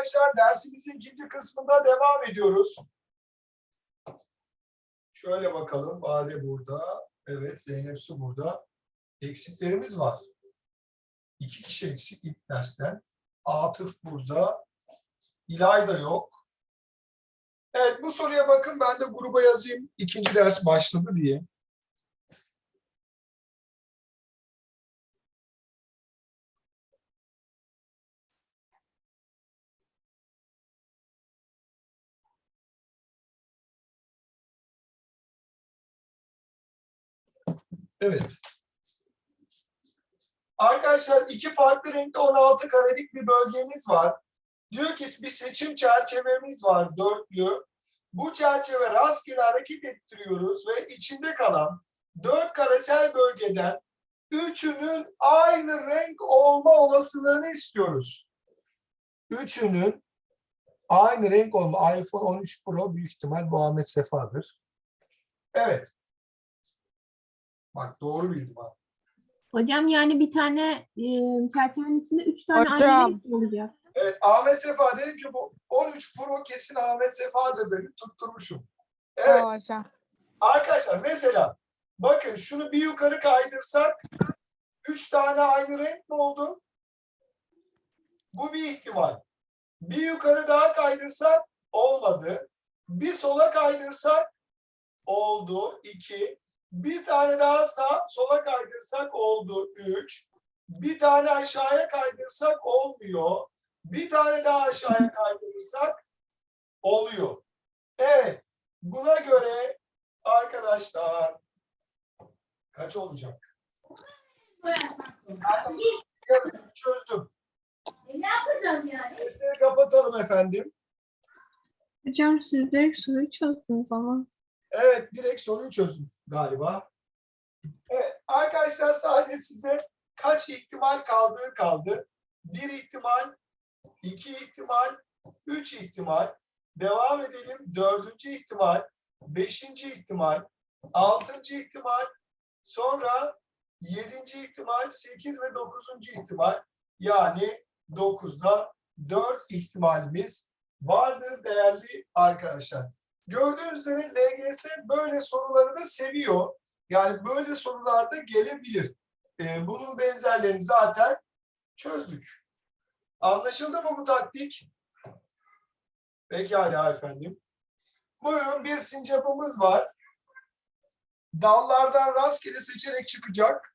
arkadaşlar dersimizin ikinci kısmında devam ediyoruz. Şöyle bakalım. Bade burada. Evet Zeynep Su burada. Eksiklerimiz var. İki kişi eksik ilk dersten. Atıf burada. İlay da yok. Evet bu soruya bakın ben de gruba yazayım. İkinci ders başladı diye. Evet. Arkadaşlar iki farklı renkte 16 karelik bir bölgemiz var. Diyor ki bir seçim çerçevemiz var dörtlü. Bu çerçeve rastgele hareket ettiriyoruz ve içinde kalan dört karesel bölgeden üçünün aynı renk olma olasılığını istiyoruz. Üçünün aynı renk olma. iPhone 13 Pro büyük ihtimal bu Ahmet Sefa'dır. Evet. Bak doğru bildim ha. Hocam yani bir tane e, çerçevenin içinde üç tane Hocam. aynı renk olacak. Evet Ahmet Sefa dedim ki bu 13 Pro kesin Ahmet Sefa'dır dedim tutturmuşum. Evet Hocam. arkadaşlar mesela bakın şunu bir yukarı kaydırsak 3 tane aynı renk mi oldu? Bu bir ihtimal. Bir yukarı daha kaydırsak olmadı. Bir sola kaydırsak oldu 2. Bir tane daha sağ sola kaydırsak oldu 3. Bir tane aşağıya kaydırsak olmuyor. Bir tane daha aşağıya kaydırırsak oluyor. Evet. Buna göre arkadaşlar kaç olacak? Ben yarısını çözdüm. E ne yapacağım yani? Sesleri kapatalım efendim. Hocam siz direkt soruyu çözdünüz ama. Evet, direkt soruyu çözdüm galiba. Evet, arkadaşlar sadece size kaç ihtimal kaldığı kaldı. Bir ihtimal, iki ihtimal, üç ihtimal. Devam edelim. Dördüncü ihtimal, beşinci ihtimal, altıncı ihtimal, sonra yedinci ihtimal, sekiz ve dokuzuncu ihtimal. Yani dokuzda dört ihtimalimiz vardır değerli arkadaşlar. Gördüğünüz üzere LGS böyle soruları da seviyor. Yani böyle sorular da gelebilir. Ee, bunun benzerlerini zaten çözdük. Anlaşıldı mı bu taktik? Pekala efendim. Buyurun bir sincapımız var. Dallardan rastgele seçerek çıkacak.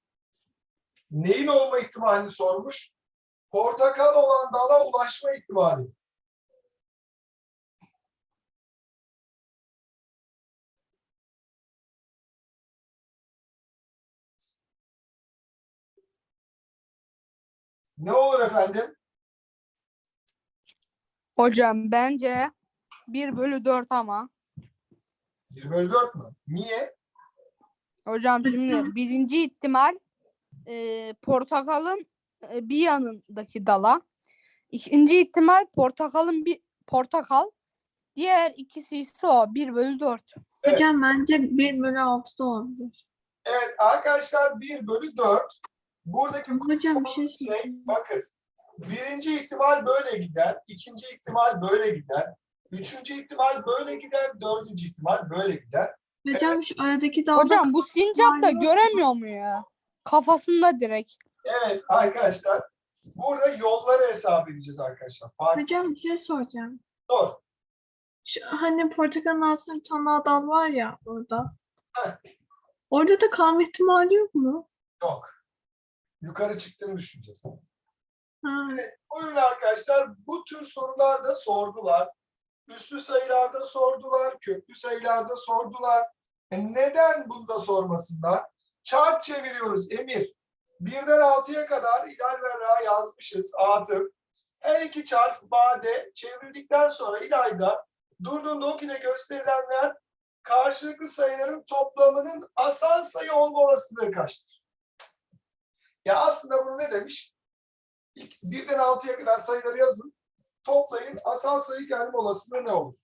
Neyin olma ihtimalini sormuş? Portakal olan dala ulaşma ihtimali. Ne olur efendim? Hocam bence 1 bölü 4 ama. 1 bölü 4 mü? Niye? Hocam şimdi birinci ihtimal e, portakalın e, bir yanındaki dala. İkinci ihtimal portakalın bir portakal. Diğer ikisi ise o 1 bölü 4. Evet. Hocam bence 1 bölü 6 da olabilir. Evet arkadaşlar 1 bölü 4. Buradaki hocam bir şey şey bakın. Birinci ihtimal böyle gider. ikinci ihtimal böyle gider. Üçüncü ihtimal böyle gider. Dördüncü ihtimal böyle gider. Hocam şu aradaki dalda Hocam bu sincap da göremiyor mu ya? Kafasında direkt. Evet arkadaşlar. Burada yolları hesap edeceğiz arkadaşlar. Fark Hocam bir şey soracağım. zor. Şu, hani portakalın altında bir tane dal var ya orada. Heh. Orada da kalma ihtimali yok mu? Yok. Yukarı çıktığını düşüneceğiz. Ha. Buyurun arkadaşlar bu tür sorular da sordular. Üstü sayılarda sordular, köklü sayılarda sordular. E neden bunda sormasınlar? Çarp çeviriyoruz Emir. Birden altıya kadar İlal ve Ra yazmışız. Atıf. Her iki çarp bade çevrildikten sonra İlayda durduğunda o güne gösterilenler karşılıklı sayıların toplamının asal sayı olma olasılığı kaçtır? Ya aslında bunu ne demiş? Birden altıya kadar sayıları yazın. Toplayın. Asal sayı gelme olasılığı ne olur?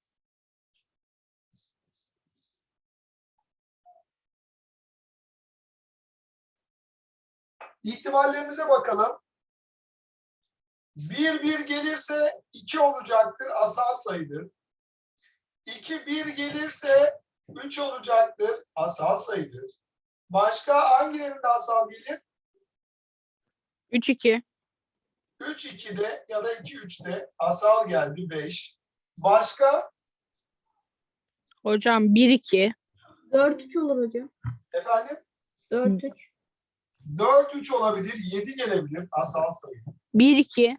İhtimallerimize bakalım. 1 1 gelirse 2 olacaktır. Asal sayıdır. 2 1 gelirse 3 olacaktır. Asal sayıdır. Başka hangilerinde asal gelir? 3 2. 3 2'de ya da 2 3'te asal geldi 5. Başka Hocam 1 2. 4-3 olur hocam. efendim 4-3. 4 3 olabilir, 7 gelebilir asal sayı. 1 2.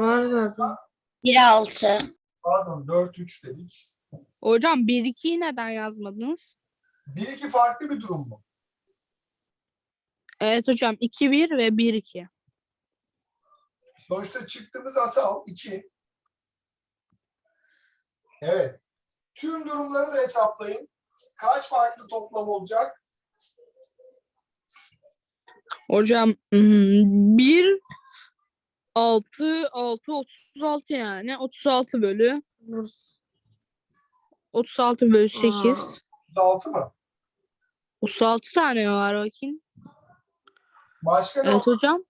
Var zaten. 1-6. Pardon 4 3 dedik. Hocam 1 2'yi neden yazmadınız? 1 2 farklı bir durum mu? Evet hocam 2 1 ve 1 2. Sonuçta çıktığımız asal 2. Evet. Tüm durumları da hesaplayın. Kaç farklı toplam olacak? Hocam 1 6 6 36 yani 36 bölü 36 bölü 8. 6 mı? 36 tane var bakayım. Başka ne Evet hocam.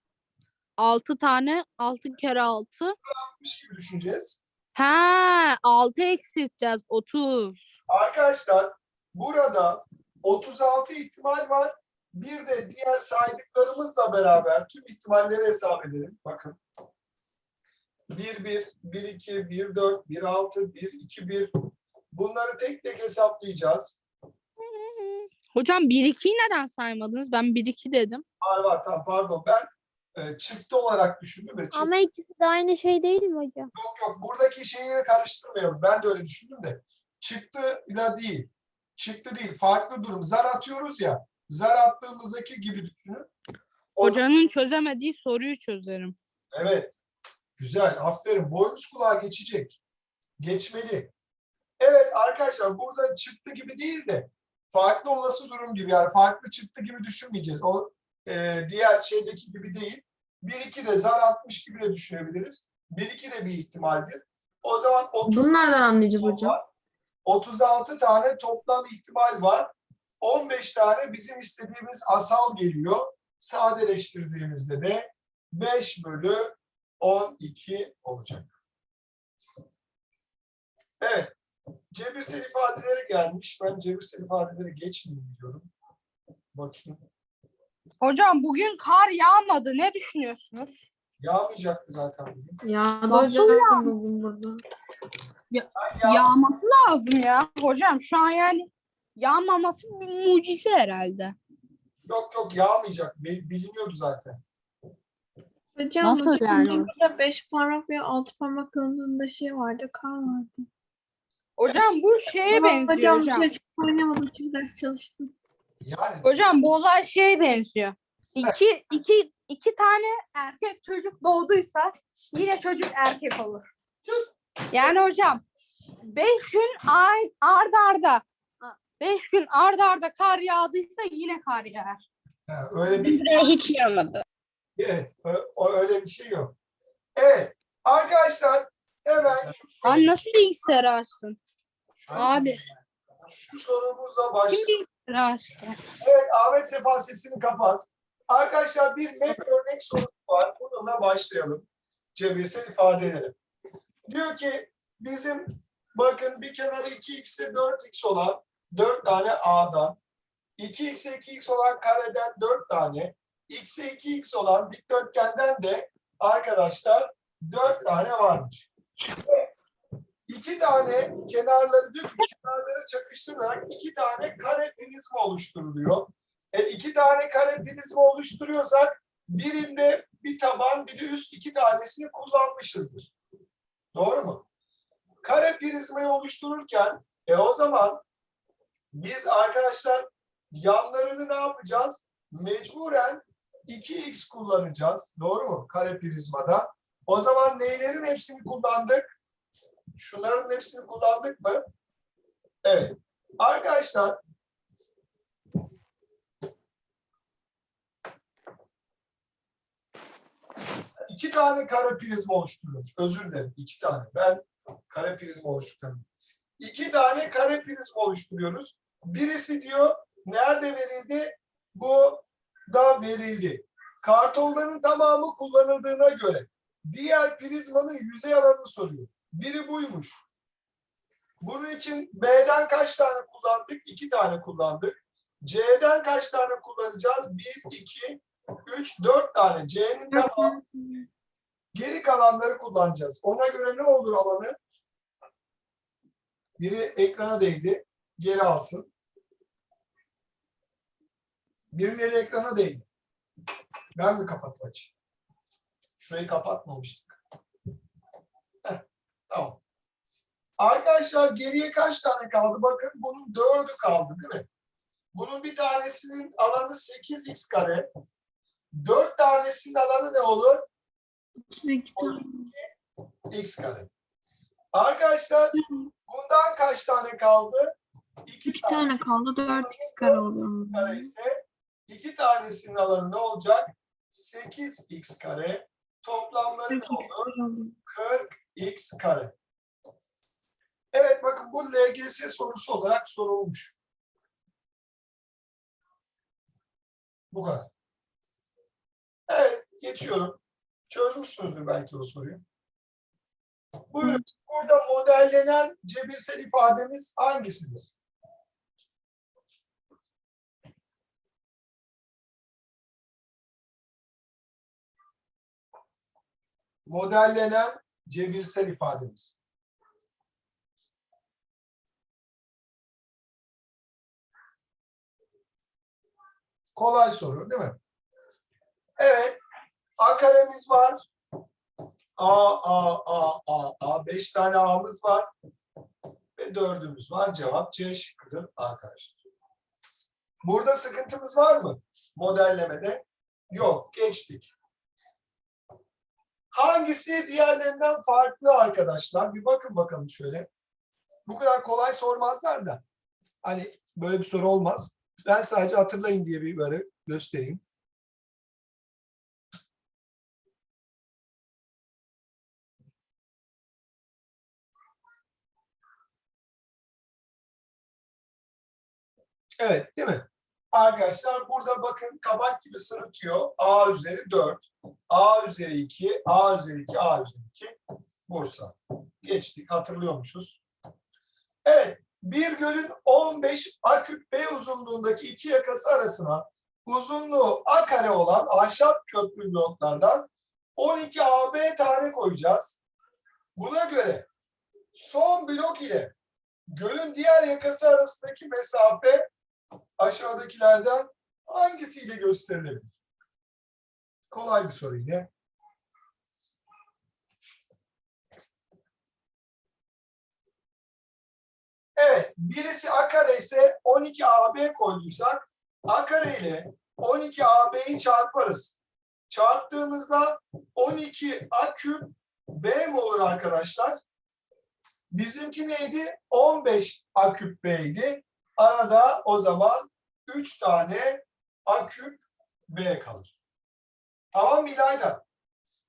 6 tane 6 kere 6. olmuş gibi düşüneceğiz? Ha 6 eksilteceğiz 30. Arkadaşlar burada 36 ihtimal var. Bir de diğer saydıklarımızla beraber tüm ihtimalleri hesap edelim. Bakın. 1 1 1 2 1 4 1 6 1 2 1 bunları tek tek hesaplayacağız. Hocam 1 2'yi neden saymadınız? Ben 1 2 dedim. Var var tamam pardon ben e, çıktı olarak düşündüm de çıktı. Ama ikisi de aynı şey değil mi hocam? Yok yok buradaki şeyleri karıştırmayalım. Ben de öyle düşündüm de. Çıktıyla değil. Çıktı değil. Farklı durum. Zar atıyoruz ya. Zar attığımızdaki gibi düşünün. O Hocanın çözemediği soruyu çözerim. Evet. Güzel. Aferin. Boynuz kulağa geçecek. Geçmeli. Evet arkadaşlar burada çıktı gibi değil de farklı olası durum gibi yani farklı çıktı gibi düşünmeyeceğiz. O e, diğer şeydeki gibi değil. 1-2 de zar atmış gibi de düşünebiliriz. 1-2 de bir ihtimaldir. O zaman 30 Bunu nereden anlayacağız hocam? var. 36 tane toplam ihtimal var. 15 tane bizim istediğimiz asal geliyor. Sadeleştirdiğimizde de 5 bölü 12 olacak. Evet. Cebirsel ifadeleri gelmiş. Ben cebirsel ifadeleri geçmeyeyim diyorum. Bakayım. Hocam bugün kar yağmadı. Ne düşünüyorsunuz? Yağmayacaktı zaten bugün. Ya Nasıl hocam bugün burada. Yağ- Yağması lazım ya. Hocam şu an yani yağmaması bir mucize herhalde. Yok yok yağmayacak. Bil- Biliniyordu zaten. Hocam Nasıl bakın yani? Burada 5 parmak ve 6 parmak kalınlığında şey vardı. Kar vardı. Hocam bu şeye Ama benziyor hocam. hocam. Hocam oynamadım. Çünkü ders çalıştım. Yani Hocam bu olay şeye benziyor. İki, iki, iki tane erkek çocuk doğduysa yine çocuk erkek olur. Sus. Yani hocam beş gün ay, arda arda beş gün arda arda kar yağdıysa yine kar yağar. ha, öyle bir Buraya hiç yağmadı. Evet, ö- öyle bir şey yok. Evet, arkadaşlar hemen şu, soru- Lan nasıl bilgisayarı açtın? Abi şu sorumuzla açtı? Evet, Ahmet Sefa sesini kapat. Arkadaşlar bir met örnek sorusu var. Bununla başlayalım. Cebirsel ifadeleri. Diyor ki bizim bakın bir kenarı 2x'e 4x olan 4 tane a'dan 2x'e 2x olan kareden 4 tane x'e 2x olan dikdörtgenden de arkadaşlar 4 tane varmış. Ve iki tane kenarları düz kenarları çakıştırarak iki tane kare prizma oluşturuluyor. E, iki tane kare prizma oluşturuyorsak birinde bir taban bir de üst iki tanesini kullanmışızdır. Doğru mu? Kare prizmayı oluştururken e o zaman biz arkadaşlar yanlarını ne yapacağız? Mecburen 2x kullanacağız. Doğru mu? Kare prizmada. O zaman neylerin hepsini kullandık? Şunların hepsini kullandık mı? Evet. Arkadaşlar iki tane kare prizma oluşturuyormuş. Özür dilerim. iki tane. Ben kare prizma oluşturuyorum. İki tane kare prizma oluşturuyoruz. Birisi diyor nerede verildi? Bu da verildi. Kartonların tamamı kullanıldığına göre diğer prizmanın yüzey alanını soruyor. Biri buymuş. Bunun için B'den kaç tane kullandık? İki tane kullandık. C'den kaç tane kullanacağız? Bir, iki, üç, dört tane. C'nin tamamı. Geri kalanları kullanacağız. Ona göre ne olur alanı? Biri ekrana değdi. Geri alsın. Birinin eli ekrana değdi. Ben mi kapattım açayım? Şurayı kapatmamıştık. Tamam. Arkadaşlar geriye kaç tane kaldı? Bakın bunun dördü kaldı değil mi? Bunun bir tanesinin alanı 8x kare. Dört tanesinin alanı ne olur? 32 x kare. Arkadaşlar bundan kaç tane kaldı? İki, iki tane, tane kaldı. 4x kare oluyor. Kare ise iki tanesinin alanı ne olacak? 8x kare. Toplamları ne olur? 40 x kare. Evet bakın bu LGS sorusu olarak sorulmuş. Bu kadar. Evet geçiyorum. Çözmüşsünüzdür belki o soruyu. Buyurun. Burada modellenen cebirsel ifademiz hangisidir? Modellenen cebirsel ifademiz. Kolay soru değil mi? Evet. A karemiz var. A, A, A, A, A. Beş tane A'mız var. Ve dördümüz var. Cevap C şıkkıdır arkadaşlar. Burada sıkıntımız var mı? Modellemede. Yok. Geçtik. Hangisi diğerlerinden farklı arkadaşlar? Bir bakın bakalım şöyle. Bu kadar kolay sormazlar da. Hani böyle bir soru olmaz. Ben sadece hatırlayın diye bir böyle göstereyim. Evet, değil mi? Arkadaşlar burada bakın kabak gibi sırıtıyor. A üzeri 4, A üzeri 2, A üzeri 2, A üzeri 2. Bursa. Geçtik, hatırlıyormuşuz. Evet, bir gölün 15 A küp B uzunluğundaki iki yakası arasına uzunluğu A kare olan ahşap köprü bloklardan 12 AB tane koyacağız. Buna göre son blok ile gölün diğer yakası arasındaki mesafe aşağıdakilerden hangisiyle gösterilebilir? Kolay bir soru yine. Evet, birisi a kare ise 12 AB koyduysak a kare ile 12 AB'yi çarparız. Çarptığımızda 12 a küp B mi olur arkadaşlar? Bizimki neydi? 15 a küp B'ydi. Arada o zaman 3 tane a küp B kalır. Tamam mı İlayda?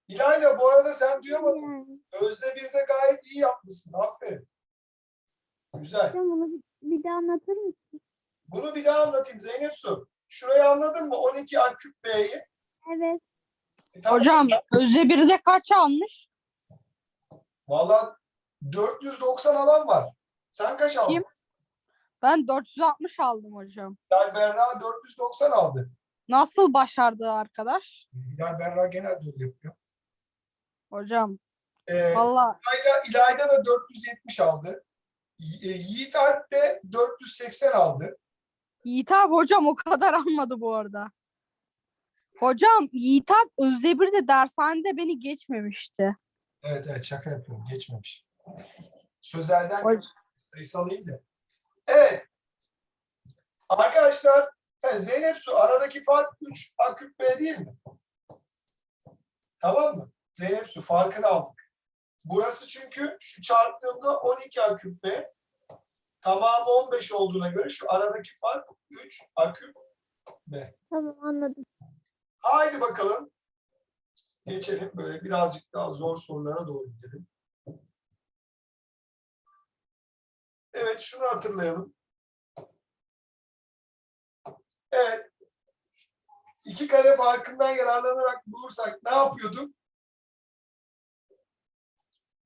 İlayda bu arada sen duyamadın. Özde bir de gayet iyi yapmışsın. Aferin. Güzel. Hocam bunu bir, bir daha anlatır mısın? Bunu bir daha anlatayım Zeynep Su. Şurayı anladın mı? 12 A küp B'yi. Evet. E, tamam. Hocam Özde biri de kaç almış? Valla 490 alan var. Sen kaç aldın? Kim? Ben 460 aldım hocam. Hilal Berra 490 aldı. Nasıl başardı arkadaş? Hilal Berra genelde öyle yapıyor. Hocam Ee, valla İlayda, İlayda da 470 aldı. Y- e, Yiğit Alp de 480 aldı. Yiğit abi hocam o kadar almadı bu arada. Hocam Yiğit abi Özde bir de dershanede beni geçmemişti. Evet evet şaka yapıyorum. Geçmemiş. Sözelden Hoc- sayısal iyi de. Evet. Arkadaşlar yani Zeynep Su aradaki fark 3 A küp B değil mi? Tamam mı? Zeynep Su farkını aldık. Burası çünkü şu çarptığımda 12 A küp B. Tamamı 15 olduğuna göre şu aradaki fark 3 A küp B. Tamam anladım. Haydi bakalım. Geçelim böyle birazcık daha zor sorulara doğru gidelim. Evet şunu hatırlayalım. Evet. iki kare farkından yararlanarak bulursak ne yapıyorduk?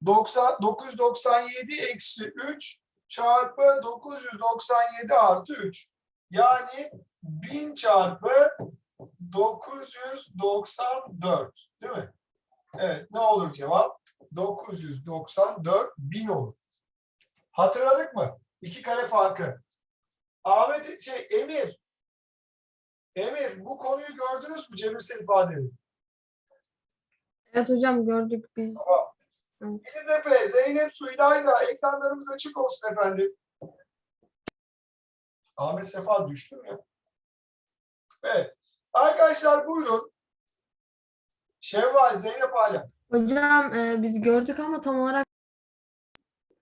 90, 997 eksi 3 çarpı 997 artı 3. Yani 1000 çarpı 994 değil mi? Evet ne olur cevap? 994 bin olur. Hatırladık mı? İki kare farkı. Ahmet şey Emir. Emir bu konuyu gördünüz mü cebirsel ifadeleri? Evet hocam gördük biz. Deniz Efe, Zeynep Suydayda ekranlarımız açık olsun efendim. Ahmet Sefa düştü mü? Evet. Arkadaşlar buyurun. Şevval, Zeynep Alem. Hocam e, biz gördük ama tam olarak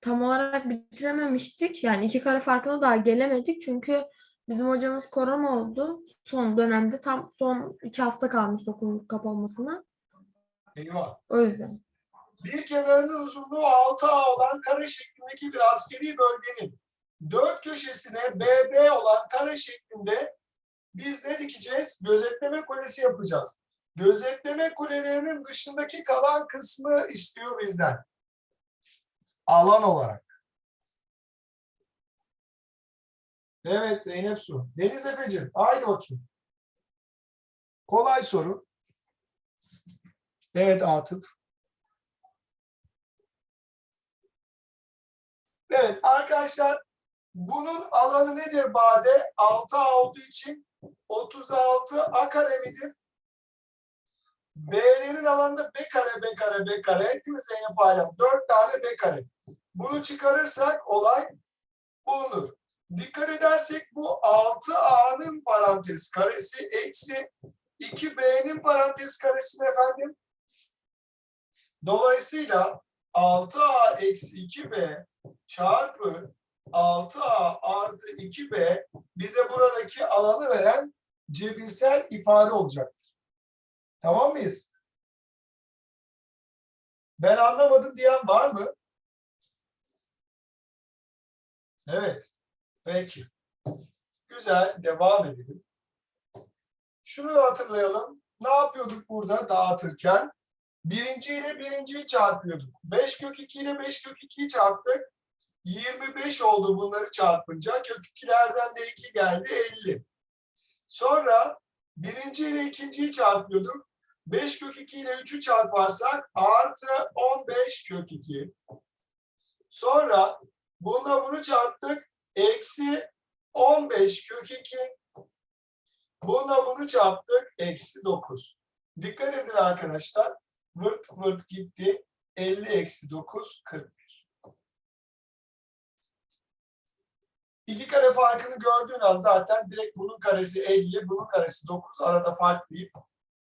tam olarak bitirememiştik. Yani iki kare farkına daha gelemedik. Çünkü bizim hocamız korona oldu. Son dönemde tam son iki hafta kalmış okulun kapanmasına. Eyvah. O yüzden. Bir kenarının uzunluğu 6A olan kare şeklindeki bir askeri bölgenin dört köşesine BB olan kare şeklinde biz ne dikeceğiz? Gözetleme kulesi yapacağız. Gözetleme kulelerinin dışındaki kalan kısmı istiyor bizden. Alan olarak. Evet Zeynep Su. Deniz Efe'cim haydi bakayım. Kolay soru. Evet Atıf. Evet arkadaşlar bunun alanı nedir Bade? 6A olduğu için 36 A kare midir? B'lerin alanında B kare, B kare, B kare. Değil mi Zeynep Alem? 4 tane B kare. Bunu çıkarırsak olay bulunur. Dikkat edersek bu 6A'nın parantez karesi eksi 2B'nin parantez karesi efendim? Dolayısıyla 6A eksi 2B çarpı 6A artı 2B bize buradaki alanı veren cebirsel ifade olacaktır. Tamam mıyız? Ben anlamadım diyen var mı? Evet. Peki. Güzel. Devam edelim. Şunu da hatırlayalım. Ne yapıyorduk burada dağıtırken? Birinci ile birinciyi çarpıyorduk. 5 kök 2 ile 5 kök 2'yi çarptık. 25 oldu bunları çarpınca. Kök 2'lerden de 2 geldi 50. Sonra birinci ile ikinciyi çarpıyorduk. 5 kök 2 ile 3'ü çarparsak artı 15 kök 2. Sonra bununla bunu çarptık. Eksi 15 kök 2. Bununla bunu çarptık. Eksi 9. Dikkat edin arkadaşlar. Vırt vırt gitti. 50 eksi 9 41. İki kare farkını gördüğün an zaten direkt bunun karesi 50, bunun karesi 9 arada fark deyip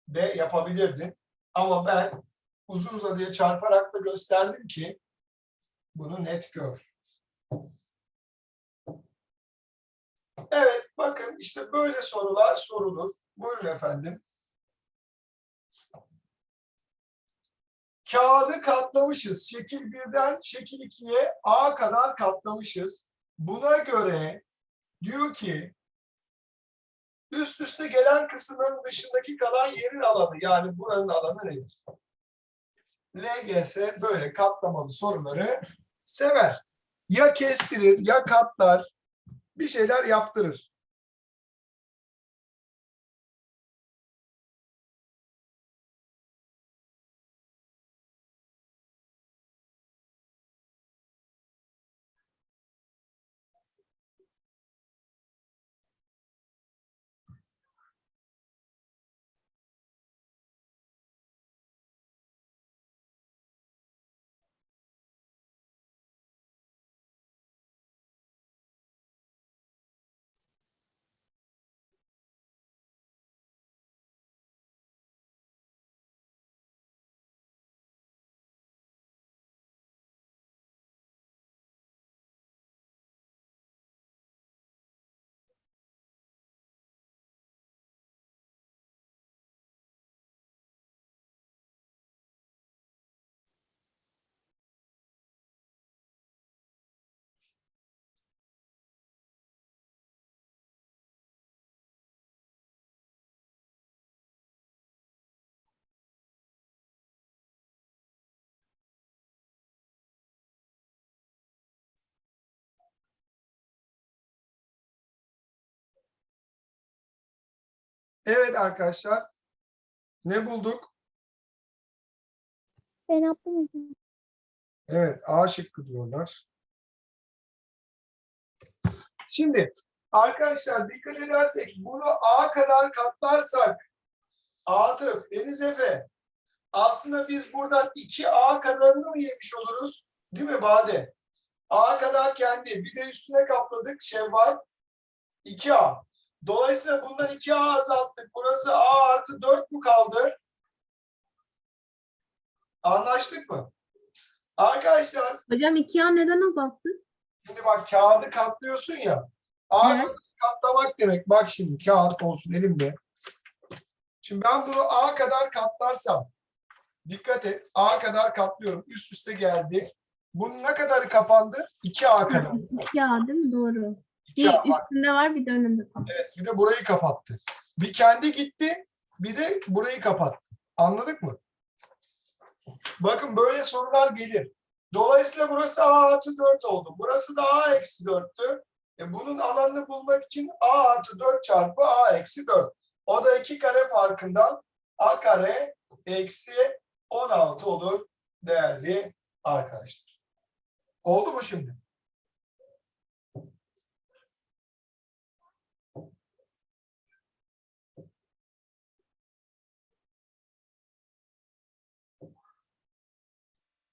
de yapabilirdin. Ama ben uzun uzadıya çarparak da gösterdim ki bunu net gör. Evet bakın işte böyle sorular sorulur. Buyurun efendim. Kağıdı katlamışız. Şekil 1'den şekil 2'ye A kadar katlamışız. Buna göre diyor ki üst üste gelen kısımların dışındaki kalan yerin alanı yani buranın alanı nedir? LGS böyle katlamalı soruları sever. Ya kestirir ya katlar bir şeyler yaptırır. Evet arkadaşlar. Ne bulduk? Ben yaptım. Evet, A şıkkı diyorlar. Şimdi arkadaşlar dikkat edersek bunu A kadar katlarsak Atıf, Deniz Efe aslında biz buradan 2A kadarını mı yemiş oluruz? Değil mi Bade? A kadar kendi. Bir de üstüne kapladık Şevval. 2A. Dolayısıyla bundan 2A azalttık. Burası A artı 4 mu kaldı? Anlaştık mı? Arkadaşlar Hocam 2A neden azalttı? Şimdi bak kağıdı katlıyorsun ya. A Evet. katlamak demek. Bak şimdi kağıt olsun elimde. Şimdi ben bunu A kadar katlarsam dikkat et. A kadar katlıyorum. Üst üste geldi. Bunun ne kadarı kapandı? 2A kadar. 2A değil mi? Doğru. Bir 2A bak. üstünde var bir de önünde. Evet, bir de burayı kapattı. Bir kendi gitti, bir de burayı kapattı. Anladık mı? Bakın böyle sorular gelir. Dolayısıyla burası A artı 4 oldu. Burası da A eksi 4'tü. E bunun alanını bulmak için A artı 4 çarpı A eksi 4. O da 2 kare farkından A kare eksi 16 olur değerli arkadaşlar. Oldu mu şimdi?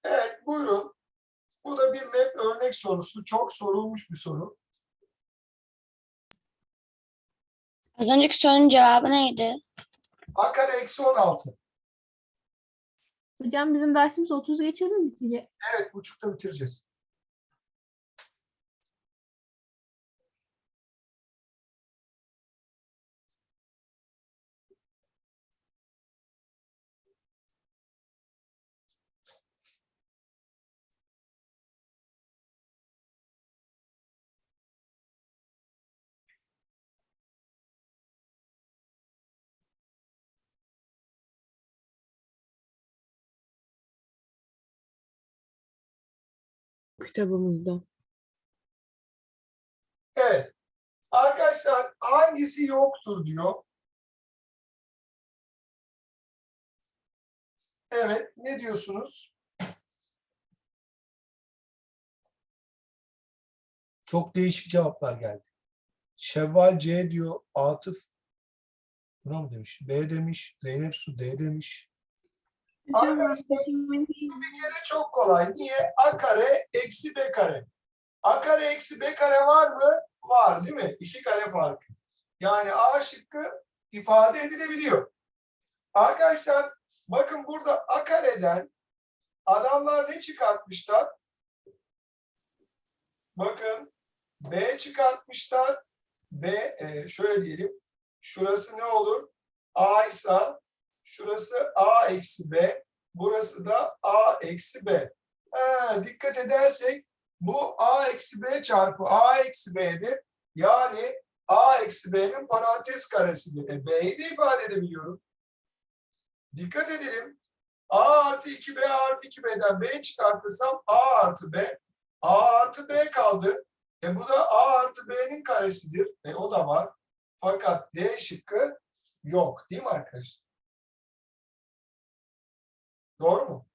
Evet buyurun. Bu da bir map örnek sorusu. Çok sorulmuş bir soru. Az önceki sorunun cevabı neydi? A kare eksi 16. Hocam bizim dersimiz 30 geçe mi bitecek? Evet buçukta bitireceğiz. Kitabımızda. Evet. Arkadaşlar hangisi yoktur diyor. Evet ne diyorsunuz? Çok değişik cevaplar geldi. Şevval C diyor. Atıf buna mı demiş? B demiş. Zeynep Su D demiş. Arkadaşlar bir kere çok kolay. Niye? A kare eksi B kare. A kare eksi B kare var mı? Var değil mi? İki kare farkı. Yani A şıkkı ifade edilebiliyor. Arkadaşlar bakın burada A kareden adamlar ne çıkartmışlar? Bakın B çıkartmışlar. B e, şöyle diyelim. Şurası ne olur? A ise şurası A eksi B. Burası da A eksi B. Ha, dikkat edersek bu A eksi B çarpı A eksi B'dir. Yani A eksi B'nin parantez karesidir. E, B'yi de ifade edebiliyorum. Dikkat edelim. A artı 2B artı 2B'den B çıkartırsam A artı B. A artı B kaldı. E bu da A artı B'nin karesidir. E o da var. Fakat D şıkkı yok. Değil mi arkadaşlar? Doğru mu?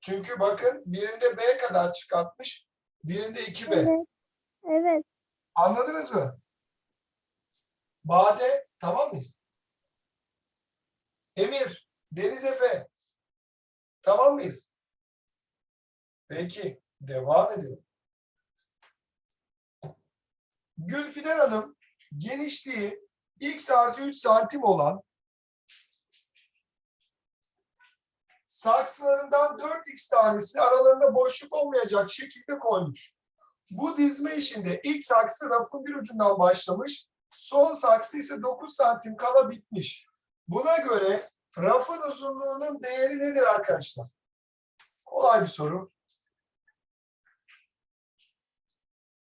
Çünkü bakın birinde B kadar çıkartmış, birinde 2B. Evet. Evet. Anladınız mı? Bade tamam mıyız? Emir, Deniz Efe tamam mıyız? Peki devam edelim. Gülfiden Hanım genişliği x artı 3 santim olan saksılarından 4x tanesi aralarında boşluk olmayacak şekilde koymuş. Bu dizme işinde ilk saksı rafın bir ucundan başlamış, son saksı ise 9 santim kala bitmiş. Buna göre rafın uzunluğunun değeri nedir arkadaşlar? Kolay bir soru.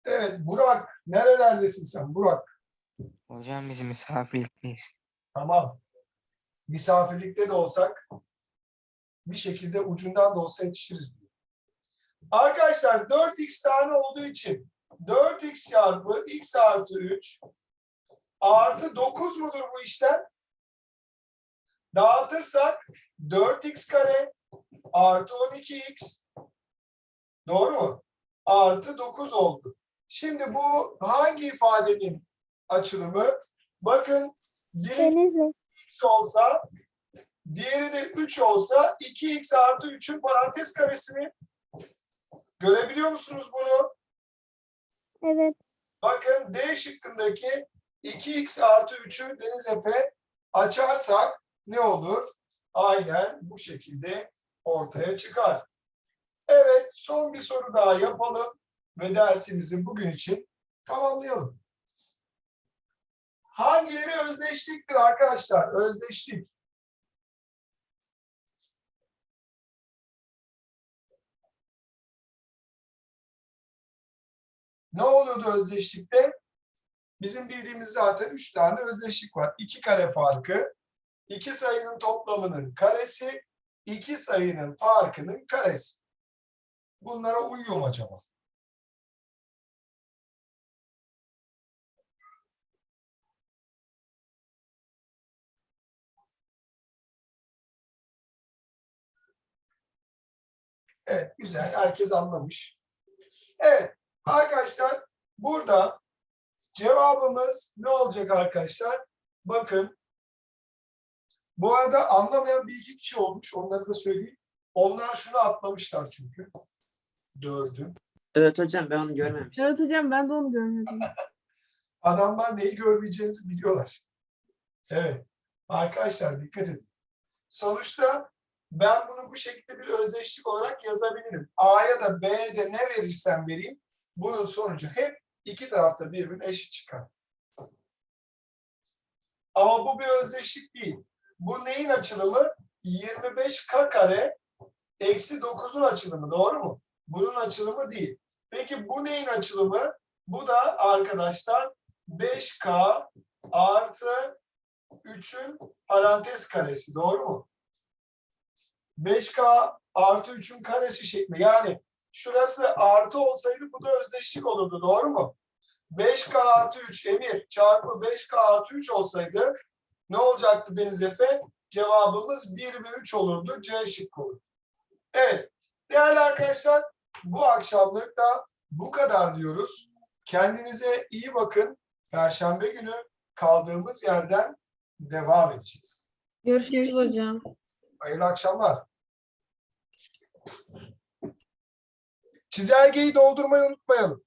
Evet Burak, nerelerdesin sen Burak? Hocam biz misafirlikteyiz. Tamam. Misafirlikte de olsak bir şekilde ucundan da olsa yetişiriz. Arkadaşlar 4x tane olduğu için 4x çarpı x artı 3 artı 9 mudur bu işlem? Dağıtırsak 4x kare artı 12x doğru mu? Artı 9 oldu. Şimdi bu hangi ifadenin açılımı? Bakın biri x olsa diğeri de 3 olsa 2x artı 3'ün parantez karesi mi? Görebiliyor musunuz bunu? Evet. Bakın D şıkkındaki 2x artı 3'ü Deniz Efe açarsak ne olur? Aynen bu şekilde ortaya çıkar. Evet son bir soru daha yapalım ve dersimizi bugün için tamamlayalım. Hangileri özdeşliktir arkadaşlar? Özdeşlik. Ne oluyordu özdeşlikte? Bizim bildiğimiz zaten üç tane özdeşlik var. İki kare farkı, iki sayının toplamının karesi, iki sayının farkının karesi. Bunlara uyuyor mu acaba? Evet, güzel. Herkes anlamış. Evet, arkadaşlar burada cevabımız ne olacak arkadaşlar? Bakın. Bu arada anlamayan bir iki kişi olmuş. Onları da söyleyeyim. Onlar şunu atlamışlar çünkü. Dördü. Evet hocam ben onu görmemiştim. Evet hocam ben de onu görmedim. Adamlar neyi görmeyeceğinizi biliyorlar. Evet. Arkadaşlar dikkat edin. Sonuçta ben bunu bu şekilde bir özdeşlik olarak yazabilirim. A'ya da B'ye de ne verirsem vereyim bunun sonucu hep iki tarafta birbirine eşit çıkar. Ama bu bir özdeşlik değil. Bu neyin açılımı? 25K kare eksi 9'un açılımı. Doğru mu? Bunun açılımı değil. Peki bu neyin açılımı? Bu da arkadaşlar 5K artı 3'ün parantez karesi. Doğru mu? 5K artı 3'ün karesi şekli. Yani şurası artı olsaydı bu da özdeşlik olurdu. Doğru mu? 5K artı 3 emir çarpı 5K artı 3 olsaydı ne olacaktı Deniz Efe? Cevabımız 1 ve 3 olurdu. C şıkkı olurdu. Evet. Değerli arkadaşlar bu akşamlık da bu kadar diyoruz. Kendinize iyi bakın. Perşembe günü kaldığımız yerden devam edeceğiz. Görüşürüz hocam. Hayırlı akşamlar. Çizelgeyi doldurmayı unutmayalım.